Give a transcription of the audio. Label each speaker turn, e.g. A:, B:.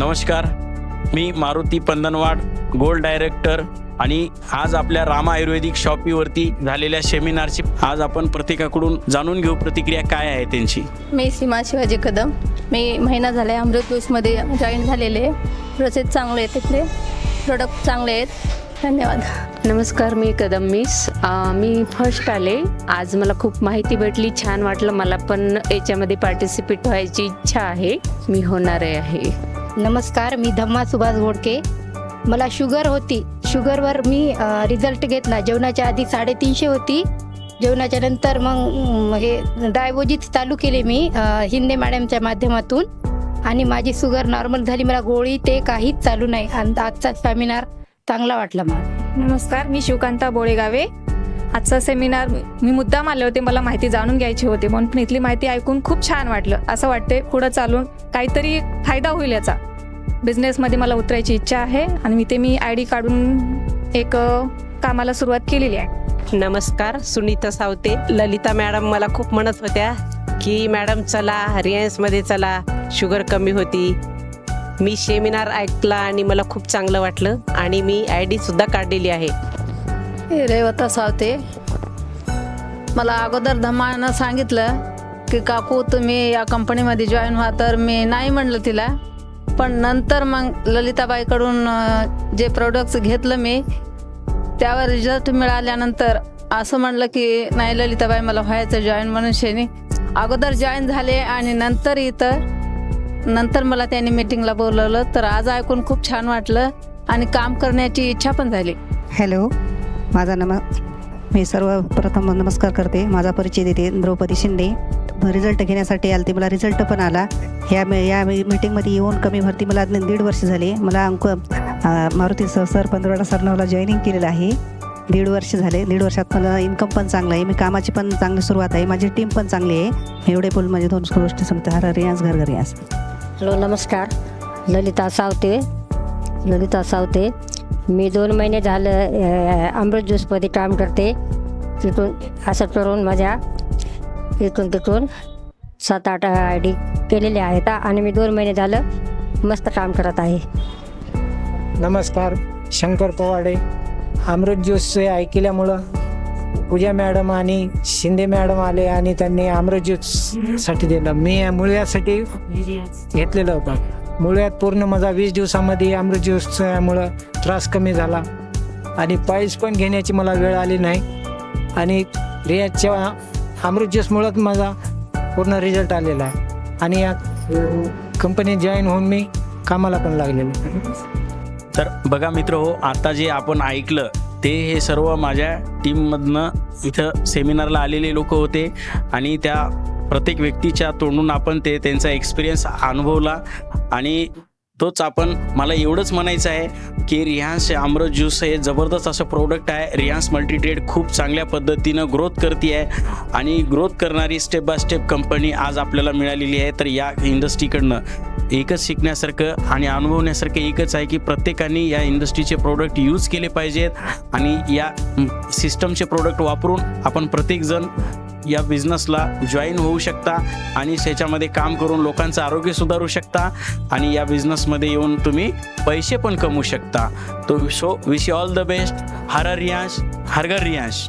A: नमस्कार. मी Maruti Pandanwad gold director आणि आज आपल्या रामा आयुर्वेदिक शॉपीवरती झालेल्या सेमिनारची आज आपण प्रत्येकाकडून जाणून घेऊ प्रतिक्रिया काय आहे त्यांची.
B: मी सीमा शिवाजी कदम. मी महिना झाला आहे अमृत ज्यूसमध्ये जॉईन झालेले प्रोसेस चांगले आहेत तिथले प्रोडक्ट चांगले आहेत. धन्यवाद.
C: नमस्कार मी कदम मिस. मी फर्स्ट आले. आज मला खूप माहिती भेटली छान वाटलं. मला पण याच्यामध्ये पार्टिसिपेट व्हायची इच्छा आहे. मी होणार आहे.
D: नमस्कार मी धम्मा सुभाष घोडके. मला शुगर होती. शुगरवर मी रिझल्ट घेतला. जेवणाच्या आधी साडेतीनशे होती. जेवणाच्या नंतर मग हे डायबोजीत चालू केले मी हिंदे मॅडमच्या माध्यमातून. आणि माझी शुगर नॉर्मल झाली. मला गोळी ते काहीच चालू नाही. आणि आजचा सेमिनार चांगला वाटला मला.
E: नमस्कार मी शिवकांता बोळेगावे. आजचा सेमिनार मी मुद्दाम आले होते मला माहिती जाणून घ्यायची होती म्हणून पण इथली माहिती ऐकून खूप छान वाटलं. असं वाटते पुढं चालून काहीतरी फायदा होईल याचा. बिझनेसमध्ये मला उतरायची इच्छा आहे आणि मी ते मी आय डी काढून एक कामाला सुरुवात केलेली आहे.
F: नमस्कार सुनीता सावते. ललिता मॅडम मला खूप म्हणत होत्या की मॅडम चला रिलायन्समध्ये चला. शुगर कमी होती. मी सेमिनार ऐकला आणि मला खूप चांगलं वाटलं आणि मी आय डीसुद्धा काढलेली आहे.
G: रेवता सावते. मला अगोदर धमानं सांगितलं की काकू तुम्ही या कंपनीमध्ये जॉईन व्हा. तर मी नाही म्हणलं तिला. पण नंतर मग ललिताबाईकडून जे प्रोडक्ट्स घेतलं मी त्यावर रिझल्ट मिळाल्यानंतर असं म्हणलं की नाही ललिताबाई मला व्हायचं जॉईन म्हणून शेनी. अगोदर जॉईन झाले आणि नंतर इथं नंतर मला त्यांनी मीटिंगला बोलवलं. तर आज ऐकून खूप छान वाटलं आणि काम करण्याची इच्छा पण झाली.
H: हॅलो. माझा नम मी सर्वप्रथम नमस्कार करते. माझा परिचय देते द्रौपदी शिंदे. रिझल्ट घेण्यासाठी आलते. मला रिझल्ट पण आला. ह्या मी- या मीटिंगमध्ये येऊन कमी भरती मला दीड वर्ष झाले. मला अंक मारुती सर सर पंधरवडा सरनावला जॉईनिंग केलेलं आहे. दीड वर्ष झाले. दीड वर्षात मला इन्कम पण चांगलं आहे. मी कामाची पण चांगली सुरुवात आहे. माझी टीम पण चांगली आहे. एवढे बोल माझे दोन गोष्टी सांगते हर रियाज घर रियाज
I: हॅलो नमस्कार. ललिता सावते. ललिता सावते. मी दोन महिने झालं अमृत ज्यूसमध्ये काम करते. तिथून असं करून माझ्या इथून तिथून सात आठ आय डी केलेले आहेत आणि मी दोन महिने झालं मस्त काम करत आहे.
J: नमस्कार शंकर पवाडे. अमृत ज्यूस ऐकल्यामुळं पूजा मॅडम आणि शिंदे मॅडम आले आणि त्यांनी अमृत ज्यूससाठी दिलं. मी या मुळ्यासाठी घेतलेलं होतं. मुळ्यात पूर्ण माझा वीस दिवसामध्ये अमृत ज्यूसच्यामुळं त्रास कमी झाला. आणि पायल्स पण घेण्याची मला वेळ आली नाही. आणि रियाजच्या अमृत ज्यूसमुळंच माझा पूर्ण रिझल्ट आलेला आहे. आणि या कंपनीत जॉईन होऊन मी कामाला पण लागलेलो
A: तर बघा मित्र हो आता जे आपण ऐकलं ते हे सर्व माझ्या टीममधनं इथं सेमिनारला आलेले लोक होते. आणि त्या प्रत्येक व्यक्तीच्या तोंडून आपण ते त्यांचा एक्सपिरियन्स अनुभवला. आणि तोच आपण मला एवढंच म्हणायचं आहे की रिहान्स आमरस ज्यूस हे जबरदस्त असं प्रोडक्ट आहे. रिहान्स मल्टीट्रेड खूप चांगल्या पद्धतीनं ग्रोथ करते आहे आणि ग्रोथ करणारी स्टेप बाय स्टेप कंपनी आज आपल्याला मिळालेली आहे. तर या इंडस्ट्रीकडनं एकच शिकण्यासारखं आणि अनुभवण्यासारखं एकच आहे की प्रत्येकाने या इंडस्ट्रीचे प्रोडक्ट यूज केले पाहिजेत. आणि या सिस्टमचे प्रोडक्ट वापरून आपण प्रत्येकजण या बिझनेसला जॉईन होऊ शकता आणि त्याच्यामध्ये काम करून लोकांचं आरोग्य सुधारू शकता आणि या बिझनेसमध्ये येऊन तुम्ही पैसे पण कमवू शकता. तो so wish all the best हर हरियांश हरगर रियांश.